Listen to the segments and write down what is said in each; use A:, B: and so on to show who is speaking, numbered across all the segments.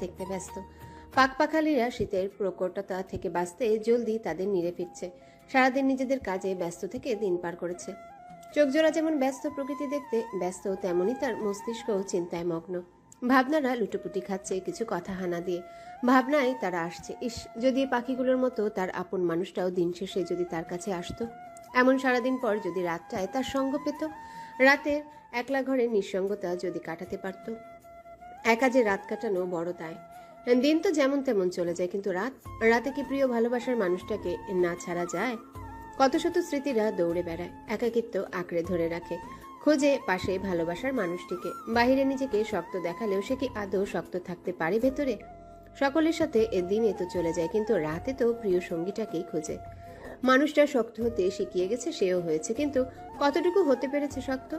A: দেখতে ব্যস্ত। পাকপাখালিরা শীতের প্রকটতা থেকে বাঁচতে জলদি তাদের নিরে ফিরছে। সারাদিন নিজেদের কাজে ব্যস্ত থেকে দিন পার করেছে। চোখজোড়া যেমন ব্যস্ত প্রকৃতি দেখতে, ব্যস্ত তেমনই তার মস্তিষ্কও চিন্তায় মগ্ন। ভাবনারা লুটোপুটি খাচ্ছে কিছু কথা হানা দিয়ে। ভাবনায় তারা আসছে। ইস, যদি পাখিগুলোর মতো তার আপন মানুষটাও দিন শেষে যদি তার কাছে আসতো? এমন সারাদিন পর যদি রাতটায় তার সঙ্গ পেত রাতের একলা ঘরে নিঃসঙ্গতা যদি কাটাতে পারত। একা যে রাত কাটানো বড় তাই দিন তো যেমন তেমন চলে যায়, কিন্তু রাত, রাতে কি প্রিয় ভালোবাসার মানুষটাকে না ছাড়া যায়? কত শত স্মৃতিরা দৌড়ে বেড়ায়, একাকিত্ব আঁকড়ে ধরে রাখে। খোঁজে পাশে ভালোবাসার মানুষটিকে, বাহিরে নিজেকে শক্ত দেখালেও সে কি আদৌ শক্ত থাকতে পারে ভেতরে? সকলের সাথে এ দিনে তো চলে যায়, কিন্তু রাতে তো প্রিয় সঙ্গীটাকেই খোঁজে। মানুষটা শক্ত হতে শিখিয়ে গেছে, সেও হয়েছে। কিন্তু কতটুকু হতে পেরেছে শক্ত?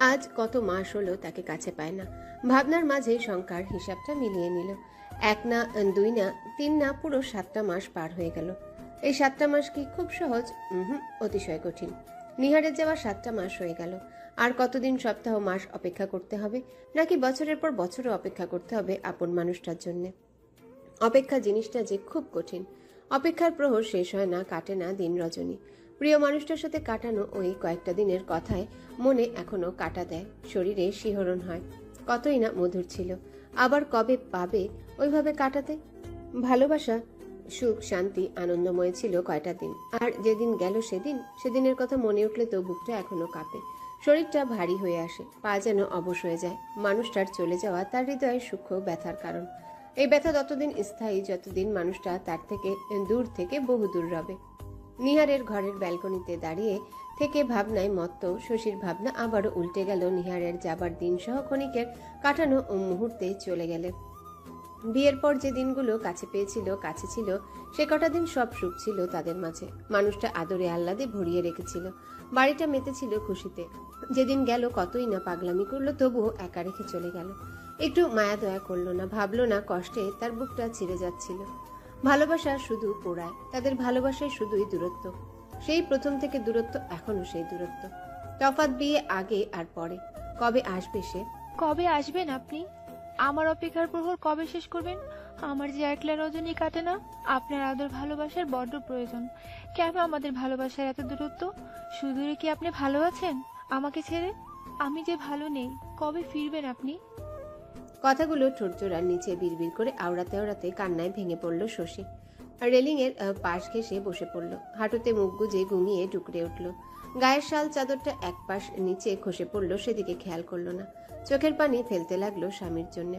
A: আজ কত মাস হলো তাকে কাছে পায় না। ভাবনার মাঝে শঙ্কার হিসাবটা মিলিয়ে নিল। এক না, দুই না, তিন না, পুরো সাতটা মাস পার হয়ে গেল। এই সাতটা মাস কি খুব সহজ? হুম অতিশয় কঠিন। নিহারের যাওয়া সাতটা মাস হয়ে গেল। আর কতদিন, সপ্তাহ, মাস অপেক্ষা করতে হবে? নাকি বছরের পর বছরও অপেক্ষা করতে হবে আপন মানুষটার জন্যে? অপেক্ষা জিনিসটা যে খুব কঠিন। অপেক্ষার প্রহর শেষ হয় না, কাটে না দিন রজনী। প্রিয় মানুষটার সাথে কাটানো ওই কয়েকটা দিনের কথায় মনে এখনও কাটা দেয়, শরীরে শিহরণ হয়। কতই না মধুর ছিল। আবার কবে পাবে ওইভাবে কাটাতে? ভালোবাসা, সুখ, শান্তি, আনন্দময় ছিল কয়টা দিন। আর যেদিন গেল সেদিন, সেদিনের কথা মনে উঠলে তো বুকটা এখনও কাঁপে। শরীরটা ভারী হয়ে আসে, পা যেন অবশ হয়ে যায়। মানুষটার চলে যাওয়া তার হৃদয়ের সূক্ষ্ম ব্যথার কারণ। এই ব্যথা ততদিন স্থায়ী, যতদিন মানুষটা তার থেকে দূর থেকে বহু দূর রবে। নিহারের ঘরের ব্যালকনিতে দাঁড়িয়ে থেকে ভাবনায় মত্ত, শশীর ভাবনা আবারও উল্টে গেল নিহারের যাবার দিন সহ ক্ষণিকের কাটানো মুহূর্তে চলে গেলে। বিয়ের পর যে দিনগুলো কাছে পেয়েছিল, কাছে ছিল, সে কটা দিন সব সুখ ছিল তাদের মাঝে। মানুষটা আদরে আহ্লাদে ভরিয়ে রেখেছিল। বাড়িটা মেতেছিল খুশিতে। যেদিন গেল কতই না পাগলামি করল, তবুও একা রেখে চলে গেল। একটু মায়া দয়া করল না, ভাবলো না কষ্টে তার বুকটা ছিঁড়ে যাচ্ছিল। ভালোবাসা শুধু পোড়ায়, তাদের ভালোবাসায় শুধুই দূরত্ব। সেই প্রথম থেকে দূরত্ব এখনও সেই দূরত্ব। তফাৎ বিয়ে আগে আর পরে। কবে আসবে সে?
B: কবে আসবেন আপনি? আমার অপেক্ষার প্রহর কবে শেষ করবেন? আমার যে একলা রজনী কাটে না, আপনার আদর ভালোবাসার বড্ড প্রয়োজন। কেন আমাদের ভালোবাসার এত দূরত্ব? সুদূরে কি আপনি ভালো আছেন? আমাকে ছেড়ে? আমি যে ভালো নেই, কবে ফিরবেন আপনি?
A: কথাগুলো ঠোঁটজোড়ার নিচে বিড়বিড় করে আওড়াতে আওড়াতে কান্নায় ভেঙে পড়ল শশী। রেলিংয়ের পাশ ঘেসে বসে পড়ল। হাঁটুতে মুখ গুজে ঘুমিয়ে টুকরে উঠল। গায়ের শাল চাদরটা এক পাশ নিচে খসে পড়ল, সেদিকে খেয়াল করল না। চোখের পানি ফেলতে লাগল স্বামীর জন্য।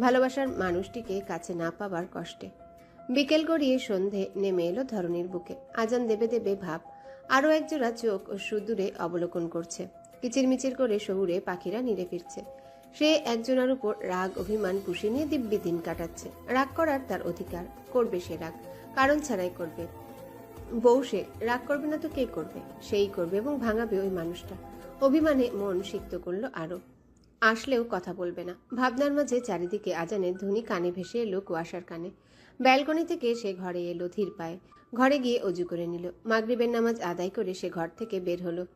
A: ভালোবাসার মানুষটিকে কাছে না পাবার কষ্টে। বিকেল গড়িয়ে সন্ধে নেমে এলো ধরনীর বুকে। আজান দেবে দেবে ভাব। আরও একজোড়া চোখ সুদূরে অবলোকন করছে। কিচিরমিচির করে শহুরে পাখিরা নিরে ফিরছে। সে একজনের উপর রাগ, অভিমান পুষে নিয়ে দিব্যি দিন কাটাচ্ছে। রাগ করার তার অধিকার। করবে সে রাগ। কারণ ছাড়াই করবে। বউ সে, রাগ করবে না তো কে করবে? সেই করবে এবং ভাঙাবে ওই মানুষটা। অভিমানে মন সিক্ত করল আরও আসলেও কথা বলবে না। ভাবনার মাঝে চারিদিকে আজানের ধ্বনি কানে ভেসে এলো কুয়াশার কানে। ব্যালকনি থেকে সে ঘরে এলো ধীর পায়ে। ঘরে গিয়ে অজু করে নিল। মাগরিবের নামাজ আদায় করে সে ঘর থেকে বের হলো।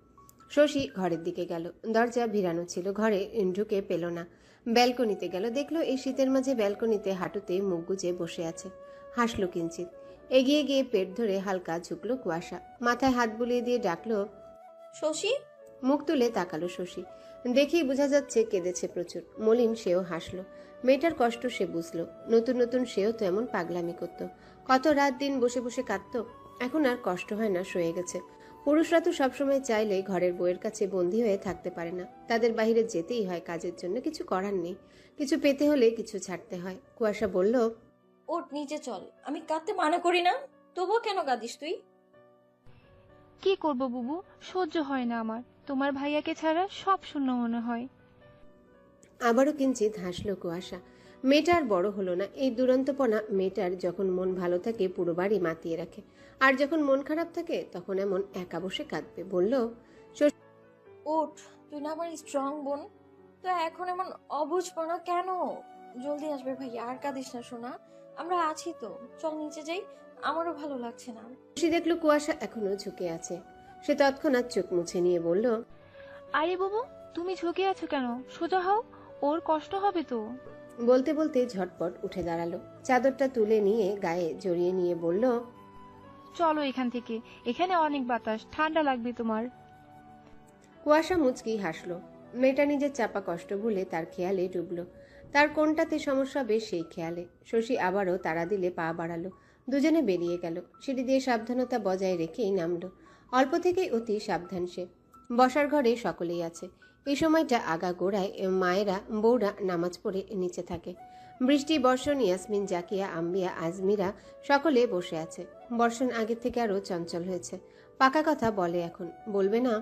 A: শশী ঘরের দিকে গেল। দরজা ভিড়ানো ছিল ঘরে ঢুকে পেল না। ব্যালকনিতে গেল দেখল এই শীতের মাঝে ব্যালকনিতে হাঁটুতে মুখ গুজে বসে আছে। হাসলো কিঞ্চিত এগিয়ে গিয়ে পেট ধরে হালকা ঝুঁকলো কুয়াশা। মাথায় হাত বুলিয়ে দিয়ে ডাকলো
C: শশী?
A: মুখ তুলে তাকালো শশী। দেখেই বোঝা যাচ্ছে কেঁদেছে প্রচুর। মলিন সেও হাসলো। মেয়েটার কষ্ট সে বুঝলো। নতুন নতুন সেও তো এমন পাগলামি করত। কত রাত দিন বসে বসে কাঁদতো। এখন আর কষ্ট হয় না সয়ে গেছে। পুরুষরা তো সবসময় চাইলে ঘরের বউয়ের কাছে বন্দী হয়ে থাকতে পারে না। তাদের বাইরে যেতেই হয় কাজের জন্য কিছু করার নেই। কিছু পেতে হলে কিছু ছাড়তে হয়। কুয়াশা বলল
C: ওঠ নিচে চল। আমি কাঁদতে মানা করি না। তবুও কেন কাঁদিস তুই?
B: কি করব বুবু? সহ্য হয় না আমার। তোমার ভাইয়াকে ছাড়া সব শূন্য মনে হয়।
A: আবারও কিঞ্চিত হাসলো কুয়াশা। মেয়েটার বড় হলো না। এই দুরন্তপনা মেয়েটার যখন মন ভালো থাকে পুরো বাড়ি মাতিয়ে রাখে। আর যখন মন খারাপ থাকে তখন এমন একা বসে কাঁদবে। বলল
C: ওঠ তুই না আমার স্ট্রং বোন। তো এখন এমন অবুঝপনা কেন? জলদি আসবে ভাইয়া আর কাঁদিস না শোনা আমরা আছি তো। চল নিচে যাই আমারও ভালো লাগছে না।
A: খুশি দেখল কুয়াশা এখনও ঝুঁকে আছে। সে তৎক্ষণাৎ চোখ মুছে নিয়ে বলল
B: আরে বাবু তুমি ঝুঁকে আছো কেন? সোজা হও ওর কষ্ট হবে তো?
A: বলতে বলতে ঝটপট উঠে দাঁড়াল। চাদরটা তুলে নিয়ে গায়ে জড়িয়ে নিয়ে বলল
B: চলো এখান থেকে। এখানে অনেক বাতাস ঠান্ডা লাগবে তোমার।
A: কুয়াশা মুচকি হাসলো। মেয়েটা নিজের চাপা কষ্ট ভুলে তার খেয়ালে ডুবলো। তার কোনটাতে সমস্যা হবে সেই খেয়ালে। শশী আবারও তাড়া দিলে পা বাড়ালো। দুজনে বেরিয়ে গেল। সিঁড়ি দিয়ে সাবধানতা বজায় রেখেই নামলো। অল্প থেকেই অতি সাবধান সে। বসার ঘরে সকলেই আছে। এই সময়টা আগা গোড়ায় মায়েরা বউরা নামাজ পড়ে নিচে থাকে। বৃষ্টি বর্ষণ ইয়াসমিন জাকিয়া আম্বিয়া আজমিরা সকলে বসে আছে। বর্ষণ আগের থেকে আরও চঞ্চল হয়েছে। পাকা কথা বলে এখন। বলবে না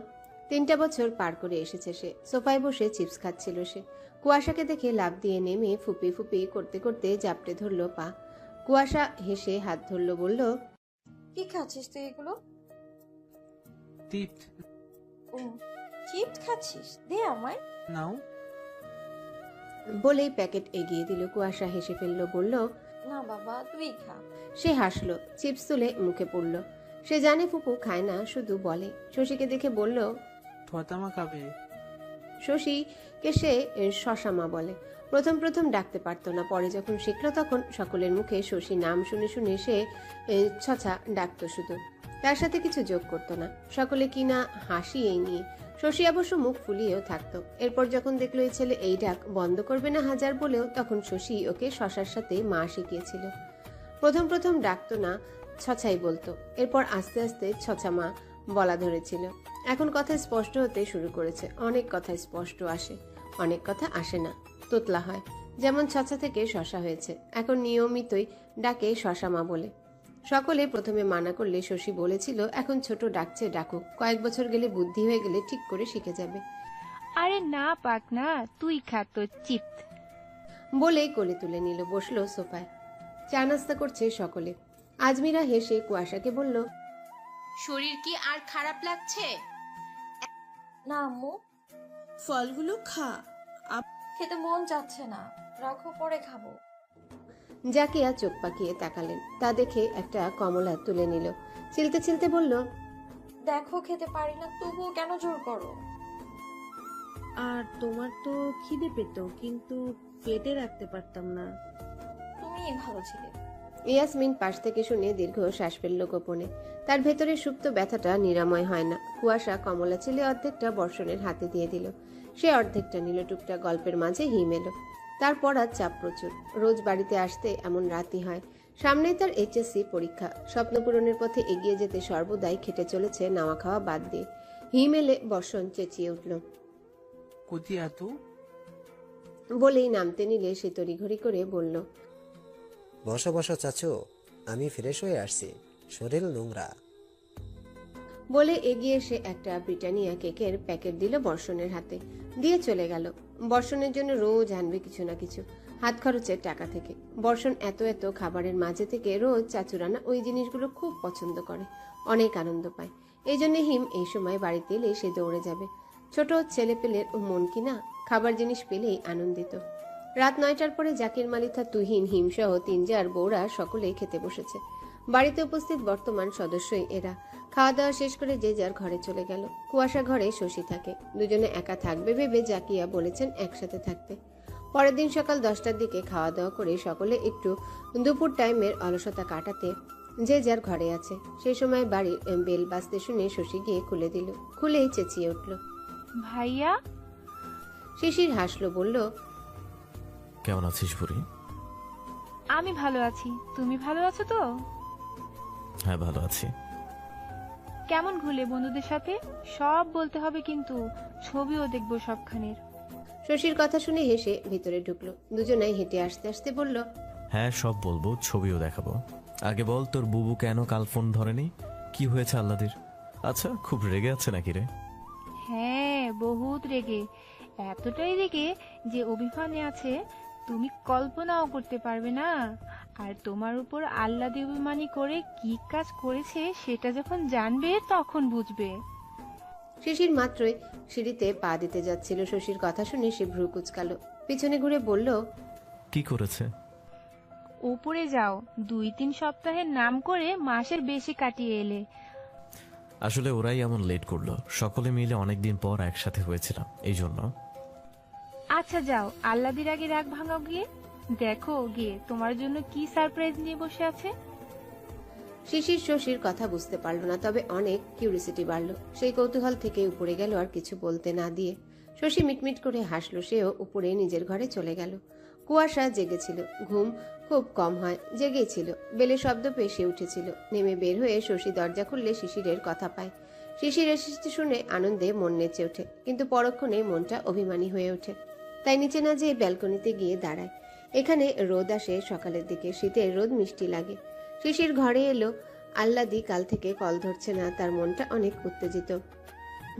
A: তিনটা বছর পার করে এসেছে সে। সোফায় বসে চিপস খাচ্ছিল সে। কুয়াশাকে দেখে লাভ দিয়ে নেমে ফুপি ফুপি করতে করতে জাপটে ধরলো পা। কুয়াশা হেসে হাত ধরলো বলল
C: কি খাচ্ছিস তুই এগুলো?
D: টিপ
C: ও চিপস খাচ্ছিস? দে আমায়।
D: নাও।
A: বলেই প্যাকেট এগিয়ে দিল। কুয়াশা হেসে ফেলল বলল
C: না বাবা তুই খা।
A: সে হাসলো চিপস তুলে মুখে পড়ল। সে জানে ফুপু খায় না শুধু বলে। শশীকে দেখে বলল
D: ফতামা খাবে।
A: শশীকে সে শশামা বলে। প্রথম প্রথম ডাকতে পারতো না পরে যখন শিখলো তখন সকলের মুখে শশী নাম শুনে শুনে সে এ, ছছা ডাকতো শুধু। তার সাথে কিছু যোগ করতো না। সকলে কিনা হাসি এই নিয়ে শশী অবশ্য মুখ ফুলিয়েও থাকতো। এরপর যখন দেখল এই ছেলে এই ডাক বন্ধ করবে না হাজার বলেও, তখন শশী ওকে শশার সাথে মা শিখিয়েছিল। প্রথম প্রথম ডাকতো না, ছছাই বলতো। এরপর আস্তে আস্তে ছছা মা বলা ধরেছিল। এখন কথা স্পষ্ট হতে শুরু করেছে। অনেক কথা স্পষ্ট আসে, অনেক কথা আসে না। তোতলা হয়। যেমন ছচা থেকে শশা হয়েছে। এখন নিয়মিতই ডাকে শশা মা বলে। সকলে প্রথমে মানা করলে শশী বলেছিল এখন ছোট ডাকছে ডাকুক কয়েক বছর গেলে বুদ্ধি হয়ে গেলে ঠিক করে শিখে যাবে।
B: আরে না পাক না তুই খা তো চিপ
A: বলেই কোলে তুলে নিল বসল সোফায়। চা নাস্তা করছে সকলে। আজমিরা হেসে কুয়াশাকে বলল
E: শরীর কি আর খারাপ লাগছে?
C: না আম্মু।
F: ফলগুলো খা।
C: খেতে মন যাচ্ছে না। রাখো পরে খাব।
A: জাকিয়া চোখ পাকিয়ে তাকালেন। তা দেখে একটা কমলা তুলে নিল। চিলতে চিলতে বলল
C: দেখো খেতে পারি না তবুও কেন জোর করো?
F: আর তোমার তো খিদে পেত কিন্তু পেটে রাখতে পারতাম না।
C: তুমি ভালো ছিলে।
A: ইয়াসমিন পাশ থেকে শুনে দীর্ঘ শ্বাস ফেলল গোপনে। তার ভেতরে সুপ্ত ব্যথাটা নিরাময় হয় না। কুয়াশা কমলা ছেলে অর্ধেকটা বর্ষণের হাতে দিয়ে দিল। সে অর্ধেকটা নিল টুকটা গল্পের মাঝে হিম এলো। তারপর আর চাপ প্রচুর। রোজ বাড়িতে আসতে এমন রাতই হয়। সামনেই তার এইচএসসি পরীক্ষা। স্বপ্ন পূরণের পথে এগিয়ে যেতে সর্বদাই খেটে চলেছে নাওয়া খাওয়া বাদ দিয়ে। হিমেলে বর্ষণ চেঁচিয়ে উঠল।
D: কোথি এত
A: বলেই নামতে নিলে সে তড়িঘড়ি করে বলল
G: বসো বসো চাচু আমি ফ্রেশ হয়ে আসছি। শরীর নোংরা।
A: বলে এগিয়ে এসে একটা ব্রিটানিয়া কেকের প্যাকেট দিল বর্ষণের হাতে। দিয়ে চলে গেল। বর্ষণের জন্য রোজ আনবে কিছু না কিছু। হাত খরচের টাকা থেকে। বর্ষণ এত এত খাবারের মাঝে থেকে রোজ চাচুরানা ওই জিনিসগুলো খুব পছন্দ করে। অনেক আনন্দ পায়। এই জন্য হিম এই সময় বাড়িতে এলে সে দৌড়ে যাবে। ছোট ছেলে পেলের ও মন কিনা খাবার জিনিস পেলেই আনন্দিত। রাত নয়টার পরে জাকির, মালিথা, তুহিন, হিমসহ তিনজার বৌরা সকলেই খেতে বসেছে। বাড়িতে উপস্থিত বর্তমান সদস্যই এরা। খাওয়া দাওয়া শেষ করে যে যার ঘরে চলে গেল। কুয়াশা ঘরে শশী থাকে। দুজনে একা থাকবে ভেবে জাকিয়া বলেছেন একসাথে থাকতে। পরের দিন সকাল দশটার দিকে খাওয়া দাওয়া করে সকলে একটু দুপুর টাইমের অলসতা কাটাতে যে যার ঘরে আছে। সেই সময় বাড়ির বেল বাজতে শুনে শশী গিয়ে খুলে দিল। খুলেই চেঁচিয়ে উঠল।
B: ভাইয়া?
A: শিশির হাসলো বলল
H: কেমন আছিস বুড়ি?
B: আমি ভালো আছি। তুমি ভালো আছো তো?
H: হ্যাঁ ভালো আছি।
B: কেমন ঘুরলে বন্ধুদের সাথে? সব বলতে হবে কিন্তু ছবিও দেখব সবখানের।
A: শশীর কথা শুনে হেসে ভিতরে ঢুকলো। দুজনাই হেঁটে আসতে আসতে বলল
H: হ্যাঁ সব বলব ছবিও দেখাবো। আগে বল তোর বুবু কেন কাল ফোন ধরেনি? কি হয়েছে আল্লাদির? আচ্ছা খুব রেগে আছে নাকি রে?
B: হ্যাঁ বহুত রেগে। এতটাই রেগে যে অভিমানে আছে তুমি কল্পনাও করতে পারবে না। আর তোমার উপর আল্লাহ অভিমানী করে কি কাজ করেছে সেটা যখন জানবে তখন বুঝবে।
A: শিশির মাত্রই সিঁড়িতে পা দিতে যাচ্ছিল। শশীর কথা শুনে সে ভ্রু কুচকালো। পিছনে ঘুরে বলল
H: কি করেছে?
B: উপরে যাও। দুই তিন সপ্তাহের নাম করে মাসের বেশি কাটিয়ে এলে।
H: আসলে ওরাই এমন লেট করল। সকলে মিলে অনেকদিন পর একসাথে হয়েছিলাম এই জন্য
B: আচ্ছা যাও আল্লাদির আগে রাগ ভাঙাও গিয়ে। দেখো, গিয়ে তোমার জন্য কি সারপ্রাইজ নিয়ে বসে আছে?
A: শিশির শশীর কথা বুঝতে পারল না, তবে অনেক কিউরিসিটি বাড়ল। সেই কৌতূহল থেকে উপরে গেল আর কিছু বলতে না দিয়ে। শশী মিটমিট করে হাসলো, সেও উপরে নিজের ঘরে চলে গেল। কুয়াশা জেগেছিল, ঘুম খুব কম হয়, জেগেই ছিল। বেলে শব্দ পেয়ে সে উঠেছিল। নেমে বের হয়ে শশী দরজা খুললে শিশিরের কথা পায়। শিশির এসেছে শুনে আনন্দে মন নেচে ওঠে, কিন্তু পরক্ষণে মনটা অভিমানী হয়ে ওঠে। তাই নিচে না যেয়ে ব্যালকনিতে গিয়ে দাঁড়ায়। এখানে রোদ আসে সকালের দিকে শীতের রোদ মিষ্টি লাগে। শিশির ঘরে এলো। আল্লাদি কাল থেকে কল ধরছে না তার মনটা অনেক উত্তেজিত।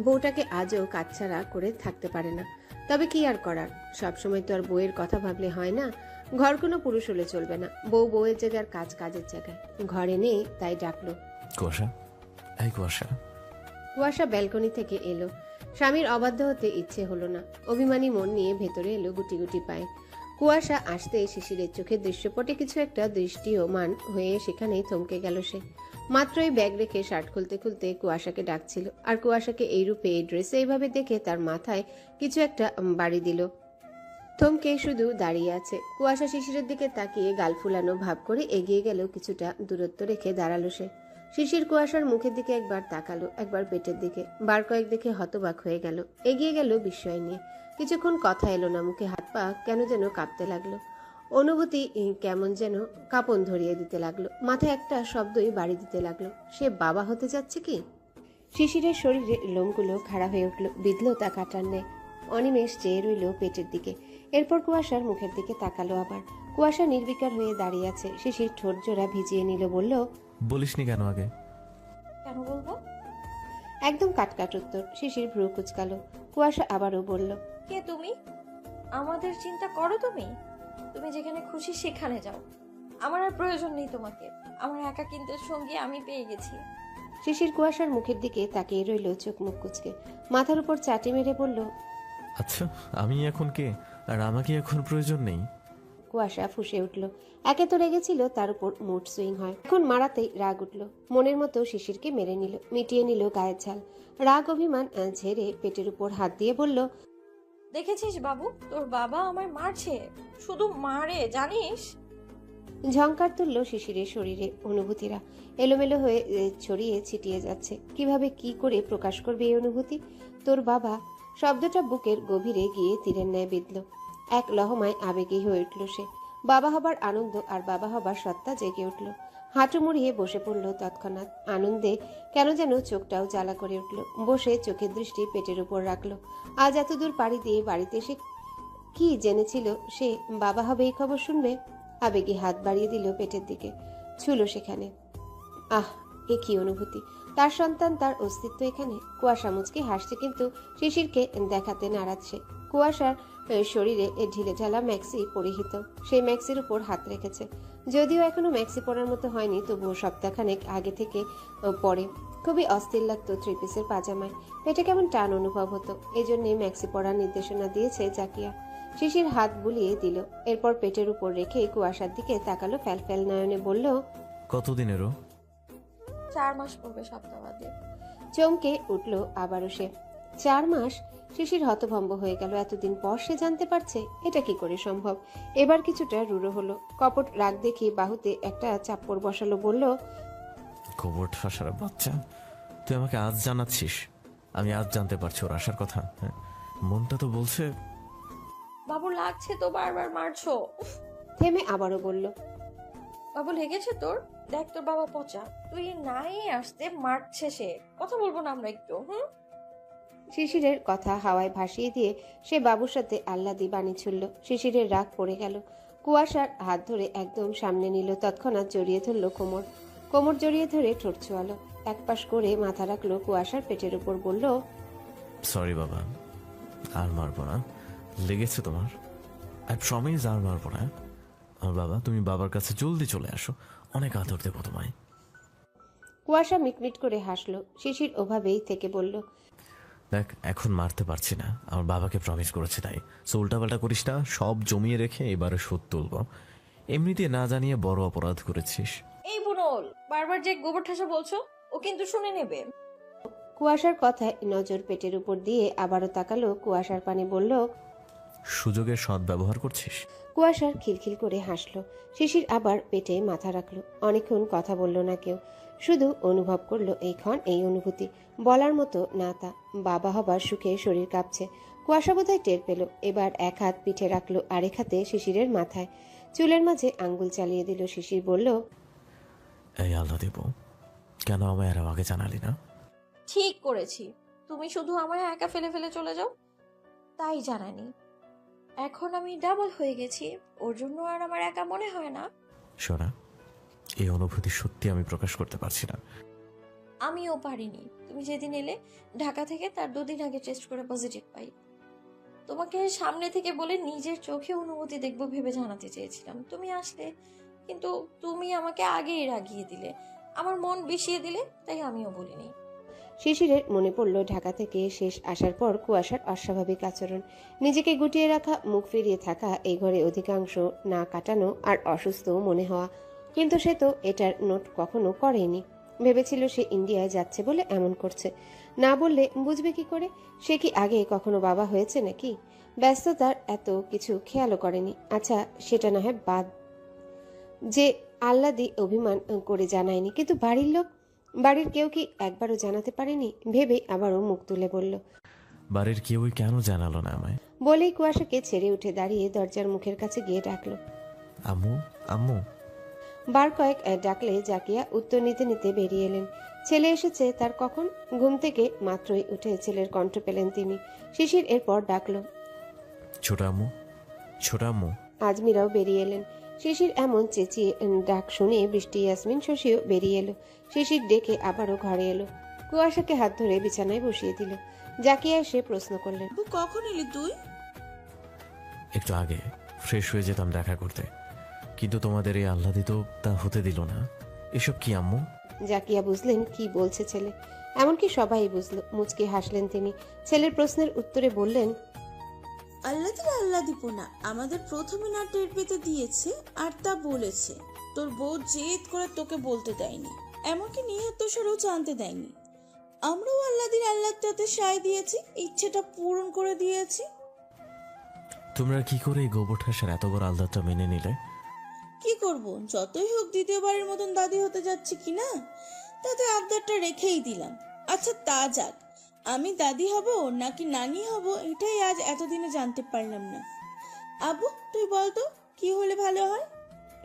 A: বউটাকে আজও কাছছাড়া করে থাকতে পারে না। তবে কি আর করার? সবসময় তো আর বউয়ের কথা ভাবলে হয় না। ঘর কোনো পুরুষ হলে চলবে না। বউ বউয়ের জায়গার কাজ কাজের জায়গায়। ঘরে নেই তাই ডাকলো।
H: কুয়াশা? এই কুয়াশা।
A: কুয়াশা ব্যালকনি থেকে এলো। স্বামীর অবাধ্য হতে ইচ্ছে হলো না। অভিমানী মন নিয়ে ভেতরে এলো গুটি গুটি পায়। কুয়াশা আসতে শিশিরের চোখের দৃশ্যপটে কিছু একটা দৃষ্টিয়মান হয়ে সেখানেই থমকে গেল সে। মাত্রই ব্যাগ রেখে শার্ট খুলতে খুলতে কুয়াশাকে ডাকছিল, আর কুয়াশাকে এই রূপে, এই ড্রেসে এইভাবে দেখে তার মাথায় কিছু একটা বাড়ি দিল। থমকে শুধু দাঁড়িয়ে আছে। কুয়াশা শিশিরের দিকে তাকিয়ে গাল ফুলানো ভাব করে এগিয়ে গেল কিছুটা দূরত্ব রেখে দাঁড়াল সে। শিশির কুয়াশার মুখের দিকে একবার তাকালো, একবার পেটের দিকে। বার কয়েক দেখে হতবাক হয়ে গেল। এগিয়ে গেল বিস্ময় নিয়ে। কিছুক্ষণ কথা এলো না মুখে, হাত পা কেন যেন কাঁপতে লাগল। অনুভূতি কেমন যেন কাপন ধরিয়ে দিতে লাগল। মাথায় একটা শব্দই বাড়ি দিতে লাগল। সে বাবা হতে যাচ্ছে কি? শিশিরের শরীরে লোমগুলো খাড়া হয়ে উঠল, বিঁধল তা কাটার নেয় অনিমেষ চেয়ে রইল পেটের দিকে। এরপর কুয়াশার মুখের দিকে তাকালো আবার। কুয়াশা নির্বিকার হয়ে দাঁড়িয়ে আছে। শিশির ঠোঁট জোড়া ভিজিয়ে নিল, বলল
H: বলিসনি কেন আগে?
C: কেন বলব?
A: একদম কাটকাট উত্তর শিশির ভ্রু কুচকালো। কুয়াশা আবারও বলল
C: কে তুমি? আমাদের চিন্তা করো তুমি। তুমি যেখানে খুশি সেখানে যাও। আমার আর প্রয়োজন নেই তোমাকে। আমার একা কিন্তু সঙ্গী আমি পেয়ে গেছি।
A: শিশির কুয়াশার মুখের দিকে তাকিয়ে রইল চোখ মুখ কুচকে। মাথার উপর চাটি মেরে বলল
H: আচ্ছা আমি এখন কে? আর আমাকে এখন প্রয়োজন নেই?
A: কুয়াশা ফুসে উঠল। একে তো রেগেছিল তার উপর মুড সুইং হয়। এখন মারাতেই রাগ উঠল। মনের মতো শিশিরকে মেরে নিল মিটিয়ে নিল গায়ের ঝাল রাগ অভিমান ঝেড়ে পেটের উপর হাত দিয়ে বলল
C: দেখেছিস বাবু তোর বাবা আমায় মারছে। শুধু মারে জানিস?
A: ঝংকার তুলল শিশিরের শরীরে অনুভূতিরা। এলোমেলো হয়ে ছড়িয়ে ছিটিয়ে যাচ্ছে। কীভাবে কি করে প্রকাশ করবে এই অনুভূতি? তোর বাবা শব্দটা বুকের গভীরে গিয়ে তীরের ন্যায় বিঁধল। এক লহমায় আবেগী হয়ে উঠল সে। বাবা হবার আনন্দ আর বাবা হবার সত্তা জেগে উঠল। হাঁটু মুড়িয়ে বসে পড়ল তৎক্ষণাৎ। আনন্দে কেন যেন চোখটাও জ্বালা করে উঠল। বসে চোখের দৃষ্টি পেটের উপর রাখল। আজ এতদূর পাড়ি দিয়ে বাড়িতে এসে কি জেনেছিল সে? বাবা হবে এই খবর শুনবে? আবেগে হাত বাড়িয়ে দিল পেটের দিকে। ছুল সেখানে। আহ, এ কি অনুভূতি। তার সন্তান তার অস্তিত্ব এখানে। কুয়াশা মুচকে হাসছে কিন্তু শিশিরকে দেখাতে সে। কুয়াশার শরীরে এ ঢিলে ঢালা ম্যাক্সি পরিহিত। সেই ম্যাক্সির উপর হাত রেখেছে। যদিও এখনও ম্যাক্সি পরার মতো হয়নি তবুও সপ্তাহখানেক আগে থেকে পরে। খুবই অস্থির লাগতো থ্রি পিসের পাজামায়। পেটে কেমন টান অনুভব হতো। এই এজন্যই ম্যাক্সি পরার নির্দেশনা দিয়েছে জাকিয়া। শিশির হাত বুলিয়ে দিল। এরপর পেটের উপর রেখে কুয়াশার দিকে তাকালো ফ্যালফ্যাল নয়নে বলল
H: কতদিনেরও
C: চার মাস পূর্বে সপ্তাহ বাদে।
A: চমকে উঠল আবারও সে। চার মাস শিশির হতভম্ব হয়ে গেল। এতদিন পর সে জানতে পারছে এটা কি করে সম্ভব। এবার কিছুটা রুড়ো হলো। কপট রাগ দেখি বাহুতে একটা চাপ্পড় বসালো বলল
H: কবর ঠাসার বাচ্চা তুই আমাকে আজ জানাচ্ছিস। আমি আজ জানতে পারছি ওর আসার কথা। হ্যাঁ মনটা তো বলছে
C: বাবু লাগছে তো বারবার মারছো।
A: থেমে আবারও বলল
C: বাবু লেগেছে তোর? দেখ তোর বাবা পচা। তুই নাই আসতে মারছে সে। কথা বলব না আমরা একটু হুম?
A: শিশিরের কথা হাওয়ায় ভাসিয়ে দিয়ে সে বাবুর সাথে আহ্লাদি বাণী ছুড়ল। শিশিরের রাগ পড়ে গেল। কুয়াশার হাত ধরে একদম সামনে নিল। তৎক্ষণাৎ জড়িয়ে ধরল কোমর। কোমর জড়িয়ে ধরে ঠোঁট ছোয়ালো। এক পাশ করে মাথা রাখল কুয়াশার পেটের উপর বলল
H: সরি বাবা আর মারবো না। লেগেছে তোমার। আই প্রমিস আর মারবো না। আমার বাবা তুমি বাবার কাছে জলদি চলে আসো। অনেক আদর দেবো তোমায়।
A: কুয়াশা মিটমিট করে হাসলো। শিশির ওভাবেই থেকে বলল
H: দেখ এখন মারতে পারছি না। আমার বাবাকে প্রমিস করেছে তাই। সো উল্টাপাল্টা করিস না সব জমিয়ে রেখে এবারে শোধ তুলবো। এমনিতে না জানিয়ে বড় অপরাধ করেছিস।
C: এই বুনল বারবার যে গোবর ঠাসা বলছো ও কিন্তু শুনে নেবে।
A: কুয়াশার কথায় নজর পেটের উপর দিয়ে আবারও তাকালো কুয়াশার পানি বলল
H: সুযোগের সৎ ব্যবহার করছিস?
A: কুয়াশার খিলখিল করে হাসলো। শিশির আবার পেটে মাথা রাখল। অনেকক্ষণ কথা বলল না কেউ। শুধু অনুভব করল এই ক্ষণ এই অনুভূতি। বলার মতো না তা। বাবা হবার সুখে শরীর কাঁপছে। কুয়াশা বোধহয় টের পেল। এবার এক হাত পিঠে রাখল আরেক হাতে শিশিরের মাথায়। চুলের মাঝে আঙ্গুল চালিয়ে দিল। শিশির বলল
H: এই আল্লাহ দেব কেন আমায় আরও আগে জানালি না?
C: ঠিক করেছি। তুমি শুধু আমায় একা ফেলে ফেলে চলে যাও? তাই জানানি এখন আমি ডাবল হয়ে গেছি। ওর জন্য আর আমার একা মনে হয় না।
H: শোনা এই অনুভূতি সত্যি আমি প্রকাশ করতে পারছি না।
C: আমিও পারিনি। তুমি যেদিন এলে ঢাকা থেকে তার দুদিন আগে টেস্ট করে পজিটিভ পাই। তোমাকে সামনে থেকে বলে নিজের চোখে অনুভূতি দেখব ভেবে জানাতে চেয়েছিলাম। তুমি আসলে কিন্তু তুমি আমাকে আগেই রাগিয়ে দিলে। আমার মন বিষিয়ে দিলে তাই আমিও বলিনি।
A: শিশিরের মনে পড়ল ঢাকা থেকে শেষ আসার পর কুয়াশার অস্বাভাবিক আচরণ। নিজেকে গুটিয়ে রাখা মুখ ফিরিয়ে থাকা এই ঘরে অধিকাংশ না কাটানো আর অসুস্থ মনে হওয়া কিন্তু সে তো এটার নোট কখনো করেনি। ভেবেছিল সে ইন্ডিয়ায় যাচ্ছে বলে এমন করছে। না বললে বুঝবে কি করে? সে কি আগে কখনো বাবা হয়েছে নাকি? ব্যস্ততার এত কিছু খেয়ালও করেনি। আচ্ছা সেটা না হয় বাদ যে আল্লাদি অভিমান করে জানায়নি। কিন্তু বাড়ির লোক? বাড়ির কেউ কি একবারও জানাতে পারেনি? ভেবে আবারও মুখ তুলে বলল।
H: বাড়ির কেউই কেন জানালো না আমায়?
A: বলেই কুয়াশাকে ছেড়ে উঠে দাঁড়িয়ে দরজার মুখের কাছে গিয়ে ডাকলো।
H: আম্মু আম্মু।
A: বার কয়েক ডাকলে জাকিয়া উত্তর নিতে নিতে বেরিয়ে এলেন। ছেলে এসেছে তার কখন? ঘুম থেকে মাত্রই উঠে ছেলের কণ্ঠ পেলেন তিনি। শিশির এরপর ডাকলো
H: ছোট আম্মু ছোট আম্মু।
A: আজমিরাও বেরিয়ে এলেন। শিশির এমন চেঁচিয়ে ডাক শুনে বৃষ্টি ইয়াসমিন শশীও বেরিয়ে এলো। শিশির ডেকে আবারও ঘরে এলো। কুয়াশাকে হাত ধরে বিছানায় বসিয়ে দিল। জাকিয়া এসে প্রশ্ন করলেন
I: কখন এলি তুই?
H: একটু আগে ফ্রেশ হয়ে যেতাম দেখা করতে। কিন্তু তোমাদের এই আহ্লাদি তো তা হতে দিল না। এসব কি আম্মু?
A: জাকিয়া বুঝলেন কি বলছে ছেলে। এমনকি সবাই বুঝলো মুচকে হাসলেন তিনি। ছেলের প্রশ্নের উত্তরে বললেন
I: আল্লাহ দিলে আল্লাহ দিব না। আমাদের প্রথমে না টের পেতে দিয়েছে আর তা বলেছে। তোর বউ জেদ করে তোকে বলতে দেয়নি। এমনকি নিহত তোষারও জানতে দেয়নি। আমরাও আল্লাহ দিলে আল্লাহটাতে সায় দিয়েছি ইচ্ছেটা পূরণ করে দিয়েছি।
H: তোমরা কি করে এই গোবর ঠাসার এত বড় আল্লাহটা মেনে নিলে?
I: কি করব? যতই হোক দ্বিতীয়বারের মতন দাদি হতে যাচ্ছে কি না? তাতে আবদারটা রেখেই দিলাম। আচ্ছা তা যাক। আমি দাদি হব নাকি নানি হব এটাই আজ এতদিনে জানতে পারলাম না। আবু তুই বল তো কি হলে ভালো হয়?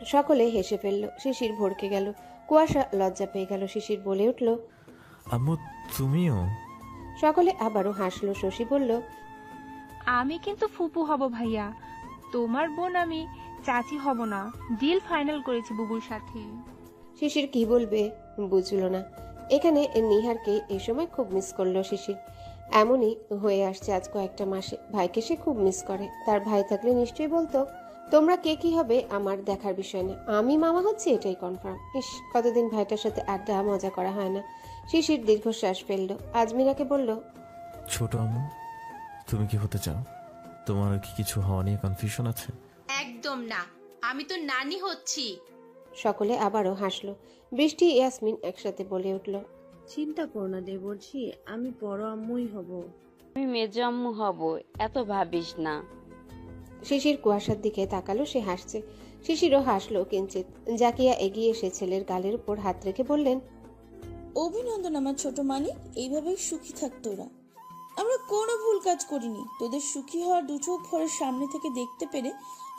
A: সকলে হেসে ফেলল শিশির ভড়কে গেল। কুয়াশা লজ্জা পেয়ে গেল শিশির বলে উঠল
H: আম্মু তুমিও?
A: সকলে আবারও হাসলো শশী বলল
B: আমি কিন্তু ফুপু হব ভাইয়া। তোমার বোন আমি চাচি হব না। ডিল ফাইনাল করেছি বুবুর সাথে।
A: শিশির কি বলবে বুঝল না। এখানে নিহারকে এই সময় খুব মিস করল শিশির। এমনই হয়ে আসছে আজ কয়েকটা মাসে। ভাইকে সে খুব মিস করে। তার ভাই থাকলে নিশ্চয়ই বলতো তোমরা কে কি হবে আমার দেখার বিষয় না। আমি মামা হচ্ছে এটাই কনফার্ম ইস কতদিন ভাইটার সাথে আড্ডা মজা করা হয় না। শিশির দীর্ঘশ্বাস ফেলল। আজমিরাকে বলল
H: ছোট আম্মু তুমি কি হতে চাও? তোমার কি কিছু হওয়া নিয়ে কনফিউশন আছে?
E: একদম না। আমি তো নানি হচ্ছি।
A: সকলে আবারও হাসলো। বৃষ্টি ইয়াসমিন একসাথে বলে উঠল
F: চিন্তা করো না দেবরজি আমি বড় আম্মুই হব।
J: আমি মেজো আম্মু হব এত ভাবিস না।
A: শিশির কুয়াশার দিকে তাকালো সে হাসছে। শিশিরও হাসলো কিঞ্চিত জাকিয়া এগিয়ে এসে ছেলের গালের উপর হাত রেখে বললেন
I: অভিনন্দন আমার ছোট মানিক এইভাবেই সুখী থাক তোরা আমরা কোনো ভুল কাজ করিনি। তোদের সুখী হওয়ার দু চোখ ঘরের সামনে থেকে দেখতে পেরে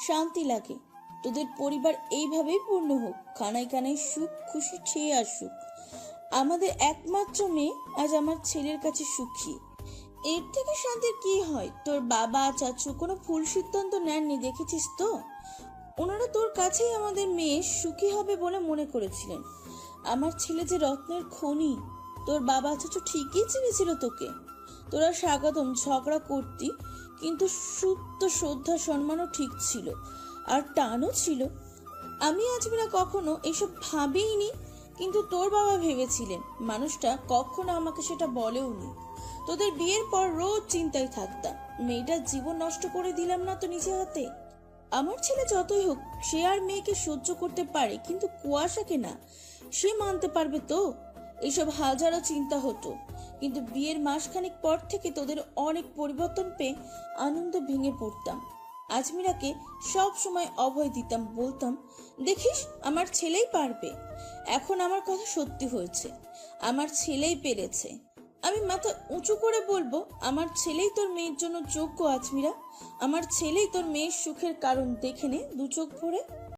I: শান্তি লাগে। তোদের পরিবার এইভাবেই পূর্ণ হোক কানাই কানাই সুখ, খুশি ছেয়ে আসুক। আমাদের একমাত্র মেয়ে আজ আমার ছেলের কাছে সুখী। এর থেকে শান্তির কি হয়? তোর বাবা, চাচু কোনো ভুল সিদ্ধান্ত নেননি, দেখেছিস তো? ওনারা তোর কাছেই আমাদের মেয়ে সুখী হবে বলে মনে করেছিলেন। আমার ছেলে যে রত্নের খনি, তোর বাবা, চাচু ঠিকই চিনেছিল তোকে। তোরা স্বাগতম, ঝগড়া করতি কিন্তু সুপ্ত শ্রদ্ধা সম্মানও ঠিক ছিল আর টানও ছিল। আমি আজমিরা কখনো এসব ভাবিনি কিন্তু তোর বাবা ভেবেছিলেন, মানুষটা কখনো আমাকে সেটা বলেওনি। তোদের বিয়ের পর রোজ চিন্তায় থাকতাম, মেয়েটার জীবন নষ্ট করে দিলাম না তো নিজে হাতে। আমার ছেলে যতই হোক, সে আর মেয়েকে সহ্য করতে পারে, কিন্তু কুয়াশাকে না, সে মানতে পারবে তো? এসব হাজারো চিন্তা হতো। কিন্তু বিয়ের মাসখানেক পর থেকে তোদের অনেক পরিবর্তন পেয়ে আনন্দ ভেঙে পড়তাম। আজমিরাকে সব সময় অভয় দিতাম, বলতাম, দেখিস, আমার ছেলেই পারবে। এখন আমার কথা সত্যি হয়েছে। আমার ছেলেই পেরেছে। আমি মাথা উঁচু করে বলব, আমার ছেলেই তোর মেয়ের জন্য যোগ্য, আজমিরা। আমার ছেলেই তোর মেয়ের সুখের কারণ দেখে নে, দু চোখ ভরে।